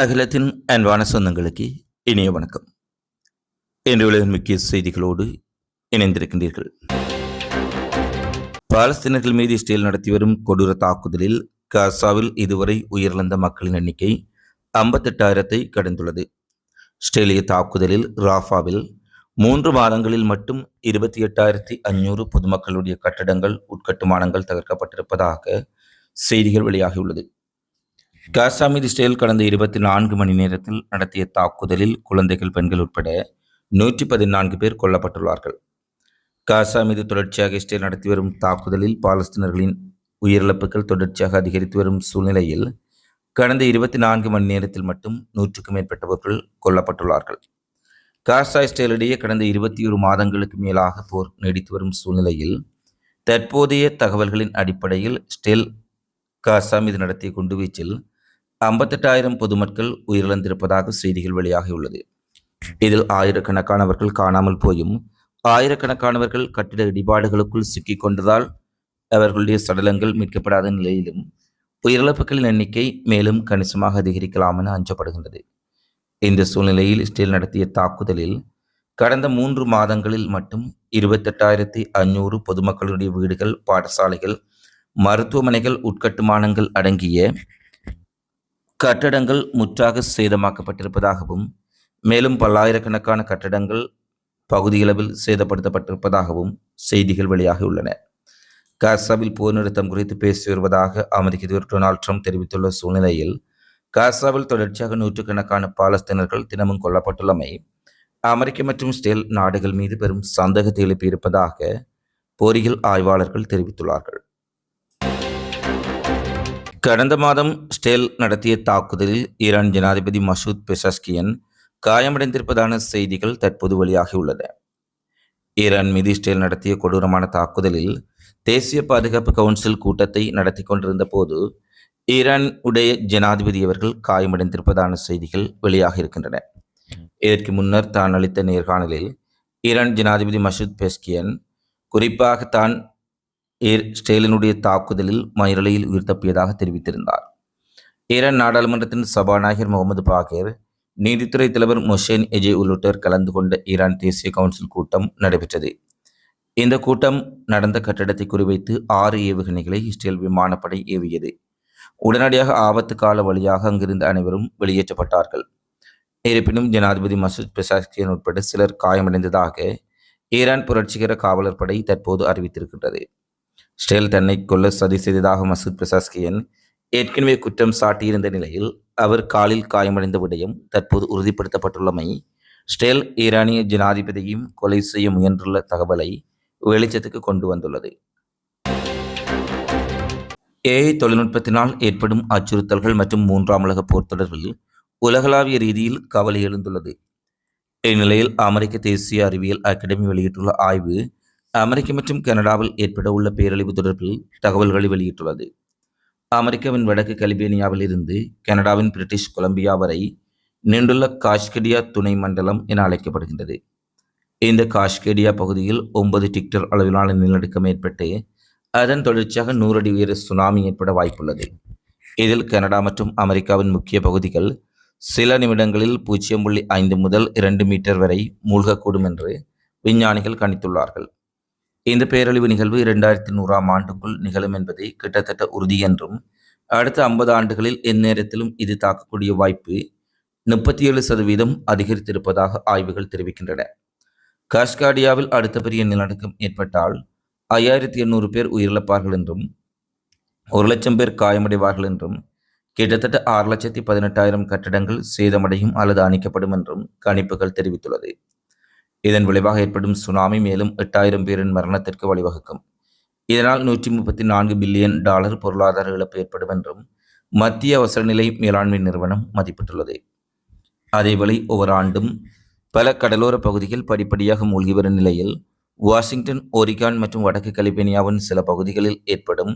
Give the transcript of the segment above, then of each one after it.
அகிலத்தின் அன்பான சொந்தங்களுக்கு இனிய வணக்கம். இன்று உலகின் முக்கிய செய்திகளோடு இணைந்திருக்கின்றீர்கள். பாலஸ்தீனர்கள் மீது இஸ்ரேல் நடத்தி வரும் கொடூர தாக்குதலில் காசாவில் இதுவரை உயிரிழந்த மக்களின் எண்ணிக்கை ஐம்பத்தெட்டாயிரத்தை கடந்துள்ளது. இஸ்ரேலிய தாக்குதலில் ராஃபாவில் மூன்று மாதங்களில் மட்டும் இருபத்தி எட்டாயிரத்தி அஞ்சூறு பொதுமக்களுடைய கட்டடங்கள் உட்கட்டுமானங்கள் தகர்க்கப்பட்டிருப்பதாக செய்திகள் வெளியாகியுள்ளது. காசா மீது இஸ்ரேல் கடந்த இருபத்தி நான்கு மணி நேரத்தில் நடத்திய தாக்குதலில் குழந்தைகள் பெண்கள் உட்பட நூற்றி பதினான்கு பேர் கொல்லப்பட்டுள்ளார்கள். காசா மீது தொடர்ச்சியாக இஸ்ரேல் நடத்தி வரும் தாக்குதலில் பாலஸ்தீனர்களின் உயிரிழப்புகள் தொடர்ச்சியாக அதிகரித்து வரும் சூழ்நிலையில் கடந்த இருபத்தி நான்கு மணி நேரத்தில் மட்டும் நூற்றுக்கும் மேற்பட்டவர்கள் கொல்லப்பட்டுள்ளார்கள். காசா இஸ்ரேலிடையே கடந்த இருபத்தி ஒரு மாதங்களுக்கு மேலாக போர் நீடித்து வரும் சூழ்நிலையில் தற்போதைய தகவல்களின் அடிப்படையில் ஸ்டெல் காசா மீது நடத்திய குண்டுவீச்சில் ஐம்பத்தெட்டாயிரம் பொதுமக்கள் உயிரிழந்திருப்பதாக செய்திகள் வெளியாகியுள்ளது. இதில் ஆயிரக்கணக்கானவர்கள் காணாமல் போயும். ஆயிரக்கணக்கானவர்கள் கட்டிட இடிபாடுகளுக்குள் சிக்கிக் கொண்டதால் அவர்களுடைய சடலங்கள் மீட்கப்படாத நிலையிலும் உயிரிழப்புகளின் எண்ணிக்கை மேலும் கணிசமாக அதிகரிக்கலாம் என அஞ்சப்படுகின்றது. இந்த சூழ்நிலையில் இஸ்ரேல் நடத்திய தாக்குதலில் கடந்த மூன்று மாதங்களில் மட்டும் இருபத்தெட்டாயிரத்தி ஐநூறு பொதுமக்களுடைய வீடுகள் பாடசாலைகள் மருத்துவமனைகள் உட்கட்டுமானங்கள் அடங்கிய கட்டடங்கள் முற்றாக சேதமாக்கப்பட்டிருப்பதாகவும் மேலும் பல்லாயிரக்கணக்கான கட்டடங்கள் பகுதியளவில் சேதப்படுத்தப்பட்டிருப்பதாகவும் செய்திகள் வெளியாகியுள்ளன காசாவில் போர் நிறுத்தம் குறித்து பேசி வருவதாக அமெரிக்க அதிபர் டொனால்ட் ட்ரம்ப் தெரிவித்துள்ள சூழ்நிலையில் காசாவில் தொடர்ச்சியாக நூற்றுக்கணக்கான பாலஸ்தீனர்கள் தினமும் கொல்லப்பட்டுள்ளமை அமெரிக்க மற்றும் ஸ்டேல் நாடுகள் மீது பெரும் சந்தேகத்தை எழுப்பியிருப்பதாக போரியல் ஆய்வாளர்கள் தெரிவித்துள்ளார்கள். கடந்த மாதம் ஸ்டேல் நடத்திய தாக்குதலில் ஈரான் ஜனாதிபதி மசூத் பெசஸ்கியன் காயமடைந்திருப்பதான செய்திகள் தற்போது வெளியாகியுள்ளது. ஈரான் மீது ஸ்டேல் நடத்திய கொடூரமான தாக்குதலில் தேசிய பாதுகாப்பு கவுன்சில் கூட்டத்தை நடத்தி கொண்டிருந்த போது ஈரான் உடைய ஜனாதிபதி அவர்கள் காயமடைந்திருப்பதான செய்திகள் வெளியாக இருக்கின்றன. இதற்கு முன்னர் தான் அளித்த நேர்காணலில் ஈரான் ஜனாதிபதி மசூத் பெஸ்கியன் குறிப்பாக தான் ஏர் ஸ்டேலினுடைய தாக்குதலில் மயிரலையில் உயிர் தப்பியதாக தெரிவித்திருந்தார். ஈரான் நாடாளுமன்றத்தின் சபாநாயகர் முகமது பாகேர் நீதித்துறை தலைவர் மொஷேன் எஜே உள்ளிட்டோர் கலந்து கொண்ட ஈரான் தேசிய கவுன்சில் கூட்டம் நடைபெற்றது. இந்த கூட்டம் நடந்த கட்டடத்தை குறிவைத்து ஆறு ஏவுகணைகளை இஸ்ரேல் விமானப்படை ஏவியது. உடனடியாக ஆபத்து கால வழியாக அங்கிருந்த அனைவரும் வெளியேற்றப்பட்டார்கள். இருப்பினும் ஜனாதிபதி மசூத் பெசாஸ்கியன் உட்பட சிலர் காயமடைந்ததாக ஈரான் புரட்சிகர காவலர் படை தற்போது அறிவித்திருக்கின்றது. ஸ்டேல் தன்னை கொல்ல சதி செய்ததாக மசூத் பிரசாஸ்கியன் ஏற்கனவே குற்றம் சாட்டியிருந்த நிலையில் அவர் காலில் காயமடைந்த விடயம் தற்போது உறுதிப்படுத்தப்பட்டுள்ளமை ஸ்டேல் ஈரானிய ஜனாதிபதியையும் கொலை செய்ய முயன்றுள்ள தகவலை வெளிச்சத்துக்கு கொண்டு வந்துள்ளது. ஏஐ தொழில்நுட்பத்தினால் ஏற்படும் அச்சுறுத்தல்கள் மற்றும் மூன்றாம் உலக போர் தொடர்பில் உலகளாவிய ரீதியில் கவலை எழுந்துள்ளது. இந்நிலையில் அமெரிக்க தேசிய அறிவியல் அகாடமி வெளியிட்டுள்ள ஆய்வு அமெரிக்க மற்றும் கனடாவில் ஏற்பட உள்ள பேரழிவு தொடர்பில் தகவல்களை வெளியிட்டுள்ளது. அமெரிக்காவின் வடக்கு கலிபேனியாவில் இருந்து கனடாவின் பிரிட்டிஷ் கொலம்பியா வரை நீண்டுள்ள காஷ்கடியா துணை மண்டலம் என அழைக்கப்படுகின்றது. இந்த காஷ்கேடியா பகுதியில் ஒன்பது டிக்டர் அளவிலான நிலநடுக்கம் ஏற்பட்டு அதன் தொடர்ச்சியாக நூறடி உயர சுனாமி ஏற்பட வாய்ப்புள்ளது. இதில் கனடா மற்றும் அமெரிக்காவின் முக்கிய பகுதிகள் சில நிமிடங்களில் பூஜ்ஜியம் புள்ளி ஐந்து முதல் இரண்டு மீட்டர் வரை மூழ்கக்கூடும் என்று விஞ்ஞானிகள் கணித்துள்ளார்கள். இந்த பேரழிவு நிகழ்வு இரண்டாயிரத்தி நூறாம் ஆண்டுக்குள் நிகழும் என்பதை கிட்டத்தட்ட உறுதி என்றும் அடுத்த ஐம்பது ஆண்டுகளில் எந்நேரத்திலும் இது தாக்கக்கூடிய வாய்ப்பு முப்பத்தி ஏழு சதவீதம் அதிகரித்திருப்பதாக ஆய்வுகள் தெரிவிக்கின்றன. காஷ்காடியாவில் அடுத்த பெரிய நிலநடுக்கம் ஏற்பட்டால் ஐயாயிரத்தி எண்ணூறு பேர் உயிரிழப்பார்கள் என்றும் ஒரு லட்சம் பேர் காயமடைவார்கள் என்றும் கிட்டத்தட்ட ஆறு லட்சத்தி பதினெட்டாயிரம் கட்டடங்கள் சேதமடையும் அல்லது அணிக்கப்படும் என்றும் கணிப்புகள் தெரிவித்துள்ளது. இதன் விளைவாக ஏற்படும் சுனாமி மேலும் எட்டாயிரம் பேரின் மரணத்திற்கு வழிவகுக்கும். இதனால் நூற்றி முப்பத்தி நான்கு பில்லியன் டாலர் பொருளாதார இழப்பு ஏற்படும் என்றும் மத்திய அவசரநிலை மேலாண்மை நிறுவனம் மதிப்பிட்டுள்ளது. அதேவேளை ஒவ்வொரு ஆண்டும் பல கடலோர பகுதிகள் படிப்படியாக மூழ்கி வரும் நிலையில் வாஷிங்டன் ஓரிகான் மற்றும் வடக்கு கலிபேனியாவின் சில பகுதிகளில் ஏற்படும்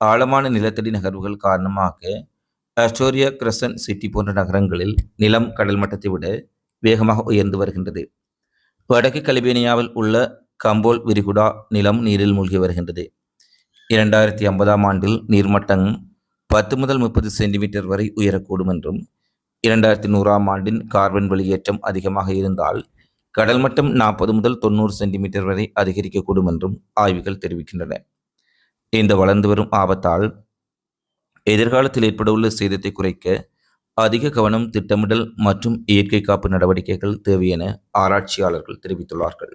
ஆழமான நிலத்தடி நகர்வுகள் காரணமாக அஸ்டோரியா கிரசன் சிட்டி போன்ற நகரங்களில் நிலம் கடல் மட்டத்தை விட வேகமாக உயர்ந்து வருகின்றது. வடக்கு கலிபேனியாவில் உள்ள கம்போல் விரிகுடா நிலம் நீரில் மூழ்கி வருகின்றது. இரண்டாயிரத்தி ஐம்பதாம் ஆண்டில் நீர்மட்டம் பத்து முதல் முப்பது சென்டிமீட்டர் வரை உயரக்கூடும் என்றும் இரண்டாயிரத்தி நூறாம் ஆண்டின் கார்பன் வெளியேற்றம் அதிகமாக இருந்தால் கடல் மட்டம் நாற்பது முதல் தொண்ணூறு சென்டிமீட்டர் வரை அதிகரிக்கக்கூடும் என்றும் ஆய்வுகள் தெரிவிக்கின்றன. இந்த வளர்ந்து வரும் ஆபத்தால் எதிர்காலத்தில் ஏற்படவுள்ள சேதத்தை குறைக்க அதிக கவனம் திட்டமிடல் மற்றும் இயற்கை காப்பு நடவடிக்கைகள் தேவை என ஆராய்ச்சியாளர்கள் தெரிவித்துள்ளார்கள்.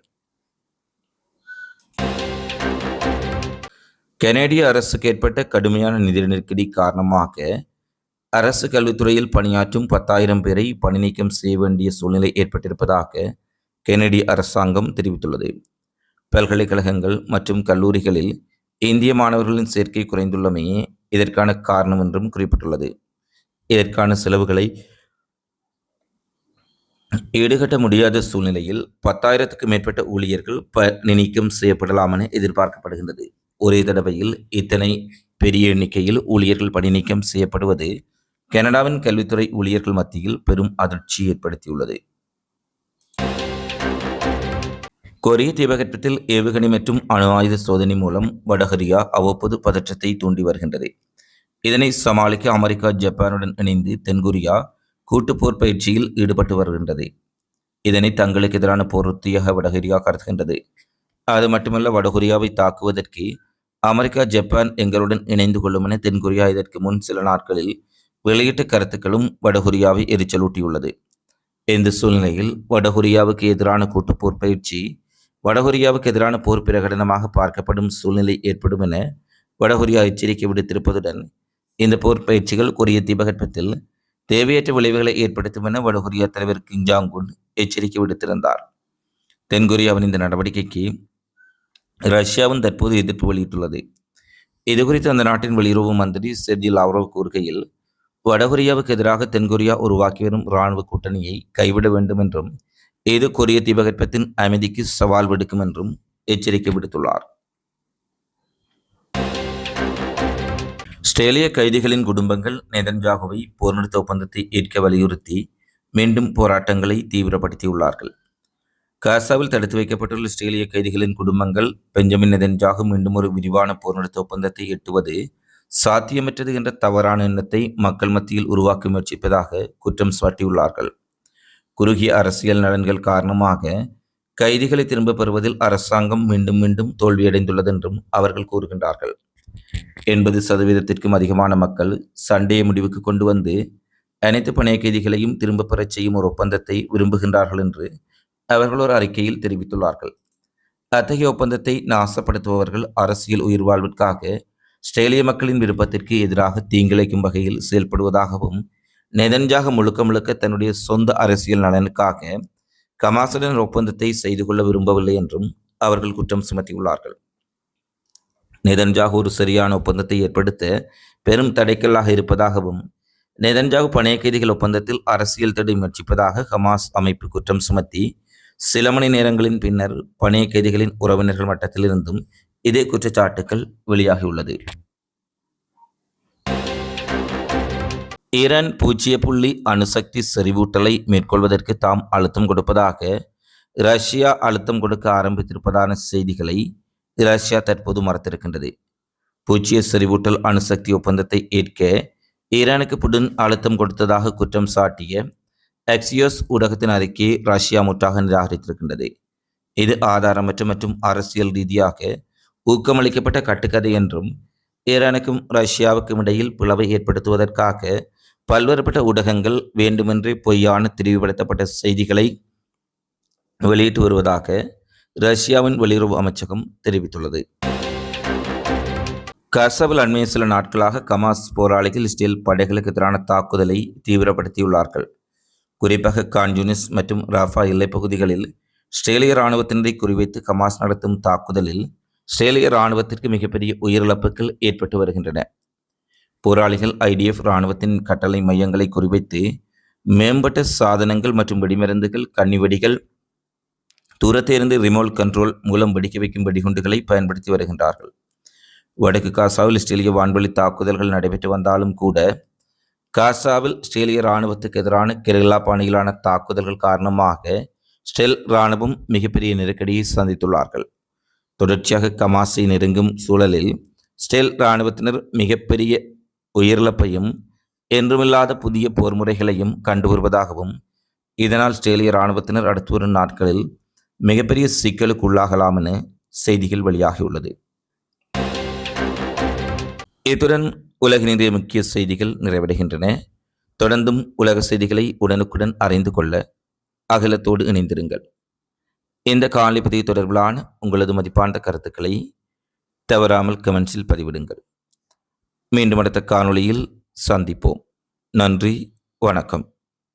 கனேடிய அரசுக்கு ஏற்பட்ட கடுமையான நிதி நெருக்கடி காரணமாக அரசு கல்வித்துறையில் பணியாற்றும் பத்தாயிரம் பேரை பணிநீக்கம் செய்ய வேண்டிய சூழ்நிலை ஏற்பட்டிருப்பதாக கெனடிய அரசாங்கம் தெரிவித்துள்ளது. பல்கலைக்கழகங்கள் மற்றும் கல்லூரிகளில் இந்திய மாணவர்களின் சேர்க்கை குறைந்துள்ளமையே இதற்கான காரணம் என்றும் குறிப்பிட்டுள்ளது. இதற்கான செலவுகளை ஈடுகட்ட முடியாத சூழ்நிலையில் பத்தாயிரத்துக்கு மேற்பட்ட ஊழியர்கள் பணி நீக்கம் செய்யப்படலாம் என எதிர்பார்க்கப்படுகின்றது. ஒரே தடவையில் இத்தனை பெரிய எண்ணிக்கையில் ஊழியர்கள் பணி நீக்கம் செய்யப்படுவது கனடாவின் கல்வித்துறை ஊழியர்கள் மத்தியில் பெரும் அதிர்ச்சி ஏற்படுத்தியுள்ளது. கொரிய தீபகற்பத்தில் ஏவுகணை மற்றும் அணு ஆயுத சோதனை மூலம் வடகொரியா அவ்வப்போது பதற்றத்தை தூண்டி வருகின்றது. இதனை சமாளிக்க அமெரிக்கா ஜப்பானுடன் இணைந்து தென்கொரியா கூட்டுப்போர் பயிற்சியில் ஈடுபட்டு வருகின்றது. இதனை தங்களுக்கு எதிரான போர் வடகொரியா கருதுகின்றது. அது மட்டுமல்ல வடகொரியாவை தாக்குவதற்கு அமெரிக்கா ஜப்பான் எங்களுடன் இணைந்து கொள்ளும் என தென்கொரியா இதற்கு முன் சில நாட்களில் வெளியிட்ட கருத்துக்களும் வடகொரியாவை எரிச்சலூட்டியுள்ளது. இந்த சூழ்நிலையில் வடகொரியாவுக்கு எதிரான கூட்டுப்போர் பயிற்சி வடகொரியாவுக்கு எதிரான போர் பிரகடனமாக பார்க்கப்படும் சூழ்நிலை ஏற்படும் என வடகொரியா எச்சரிக்கை விடுத்திருப்பதுடன் இந்த போர் பயிற்சிகள் கொரிய தீபகற்பத்தில் தேவையற்ற விளைவுகளை ஏற்படுத்தும் என வடகொரியா தலைவர் கிங் ஜாங் உன் எச்சரிக்கை விடுத்திருந்தார். தென்கொரியாவின் இந்த நடவடிக்கைக்கு ரஷ்யாவும் தற்போது எதிர்ப்பு வெளியிட்டுள்ளது. இதுகுறித்து அந்த நாட்டின் வெளியுறவு மந்திரி செர்ஜி லாவ்ரோவ் கூறுகையில் வடகொரியாவுக்கு எதிராக தென்கொரியா உருவாக்கி வரும் இராணுவ கூட்டணியை கைவிட வேண்டும் என்றும் இது கொரிய தீபகற்பத்தின் அமைதிக்கு சவால் விடுக்கும் என்றும் எச்சரிக்கை விடுத்துள்ளார். ஆஸ்திரேலிய கைதிகளின் குடும்பங்கள் நெதன்ஜாகுவை போர் நிறுத்த ஒப்பந்தத்தை ஏற்க வலியுறுத்தி மீண்டும் போராட்டங்களை தீவிரப்படுத்தியுள்ளார்கள். காசாவில் தடுத்து வைக்கப்பட்டுள்ள ஆஸ்திரேலிய கைதிகளின் குடும்பங்கள் பெஞ்சமின் நெதன்ஜாகு மீண்டும் ஒரு விரிவான போர் நிறுத்த ஒப்பந்தத்தை எட்டுவது சாத்தியமற்றது என்ற தவறான எண்ணத்தை மக்கள் மத்தியில் உருவாக்க முயற்சிப்பதாக குற்றம் சாட்டியுள்ளார்கள். குறுகிய அரசியல் நலன்கள் காரணமாக கைதிகளை திரும்பப் பெறுவதில் அரசாங்கம் மீண்டும் மீண்டும் தோல்வியடைந்துள்ளது என்றும் அவர்கள் கூறுகின்றார்கள். எண்பது சதவீதத்திற்கும் அதிகமான மக்கள் சண்டையை முடிவுக்கு கொண்டு வந்து அனைத்து பணைய கைதிகளையும் திரும்பப் பெறச் செய்யும் ஒரு ஒப்பந்தத்தை விரும்புகின்றார்கள் என்று அவர்கள் ஒரு அறிக்கையில் தெரிவித்துள்ளார்கள். அத்தகைய ஒப்பந்தத்தை நாசப்படுத்துபவர்கள் அரசியல் உயிர் வாழ்விற்காக ஆஸ்திரேலிய மக்களின் விருப்பத்திற்கு எதிராக தீங்கிழைக்கும் வகையில் செயல்படுவதாகவும் நெதன்ஜாக முழுக்க முழுக்க தன்னுடைய சொந்த அரசியல் நலனுக்காக கமாசுடன் ஒப்பந்தத்தை செய்து கொள்ள விரும்பவில்லை என்றும் அவர்கள் குற்றம் சுமத்தியுள்ளார்கள். நெதன்ஜாகு ஒரு சரியான ஒப்பந்தத்தை ஏற்படுத்த பெரும் தடைக்கல்லாக இருப்பதாகவும் நெதன்ஜாகு பணைய கைதிகள் ஒப்பந்தத்தில் அரசியல் தடை முயற்சிப்பதாக ஹமாஸ் அமைப்பு குற்றம் சுமத்தி சில மணி நேரங்களின் பின்னர் பணைய கைதிகளின் உறவினர்கள் மட்டத்திலிருந்தும் இதே குற்றச்சாட்டுக்கள் வெளியாகியுள்ளது. ஈரான் பூஜ்ஜிய புள்ளி அணுசக்தி செறிவூட்டலை மேற்கொள்வதற்கு தாம் அழுத்தம் கொடுப்பதாக ரஷ்யா அழுத்தம் கொடுக்க ஆரம்பித்திருப்பதான செய்திகளை ரஷ்யா தற்போது மறுத்திருக்கின்றது பூஜ்ஜிய செறிவூட்டல் அணுசக்தி ஒப்பந்தத்தை ஏற்க ஈரானுக்கு புடன் அழுத்தம் கொடுத்ததாக குற்றம் சாட்டிய எக்ஸியோஸ் ஊடகத்தின் அறிக்கையை ரஷ்யா முற்றாக நிராகரித்திருக்கின்றது. இது ஆதாரமற்ற மற்றும் அரசியல் ரீதியாக ஊக்கமளிக்கப்பட்ட கட்டுக்கதை என்றும் ஈரானுக்கும் ரஷ்யாவுக்கும் இடையில் பிளவை ஏற்படுத்துவதற்காக பல்வேறுபட்ட ஊடகங்கள் வேண்டுமென்றே பொய்யான தெளிவுபடுத்தப்பட்ட செய்திகளை வெளியிட்டு வருவதாக ரஷ்யாவின் வெளியுறவு அமைச்சகம் தெரிவித்துள்ளது. கசவில் அண்மைய சில நாட்களாக கமாஸ் போராளிகள் இஸ்ரேல் படைகளுக்கு எதிரான தாக்குதலை தீவிரப்படுத்தியுள்ளார்கள். குறிப்பாக கான்யூனிஸ் மற்றும் ராஃபா எல்லைப் பகுதிகளில் இஸ்ரேலிய இராணுவத்தினரை குறிவைத்து கமாஸ் நடத்தும் தாக்குதலில் இஸ்ரேலிய இராணுவத்திற்கு மிகப்பெரிய உயிரிழப்புகள் ஏற்பட்டு வருகின்றன. போராளிகள் ஐடிஎஃப் இராணுவத்தின் கட்டளை மையங்களை குறிவைத்து மேம்பட்ட சாதனங்கள் மற்றும் வெடிமருந்துகள் கன்னிவெடிகள் தூரத்திலிருந்து ரிமோட் கண்ட்ரோல் மூலம் வெடிக்க வைக்கும் வெடிகுண்டுகளை பயன்படுத்தி வருகின்றார்கள். வடக்கு காசாவில் இஸ்ரேலிய வான்வெளி தாக்குதல்கள் நடைபெற்று வந்தாலும் கூட காசாவில் இஸ்ரேலிய இராணுவத்துக்கு எதிரான கெரில்லா பாணியிலான தாக்குதல்கள் காரணமாக ஸ்டெல் இராணுவம் மிகப்பெரிய நெருக்கடியை சந்தித்துள்ளார்கள். தொடர்ச்சியாக கமாசை நெருங்கும் சூழலில் ஸ்டெல் இராணுவத்தினர் மிகப்பெரிய உயிரிழப்பையும் என்றுமில்லாத புதிய போர் முறைகளையும் கண்டு வருவதாகவும் இதனால் ஆஸ்திரேலிய இராணுவத்தினர் அடுத்து வரும் நாட்களில் மிகப்பெரிய சிக்கலுக்கு உள்ளாகலாம்னு செய்திகள் வெளியாகியுள்ளது. இத்துடன் உலகினுடைய முக்கிய செய்திகள் நிறைவடைகின்றன. தொடர்ந்தும் உலக செய்திகளை உடனுக்குடன் அறிந்து கொள்ள அகலத்தோடு இணைந்திருங்கள். இந்த காலிப்பதிவு தொடர்பிலான உங்களது மதிப்பான கருத்துக்களை தவறாமல் கமெண்ட்ஸில் பதிவிடுங்கள். மீண்டும் அடுத்த காணொளியில் சந்திப்போம். நன்றி வணக்கம்.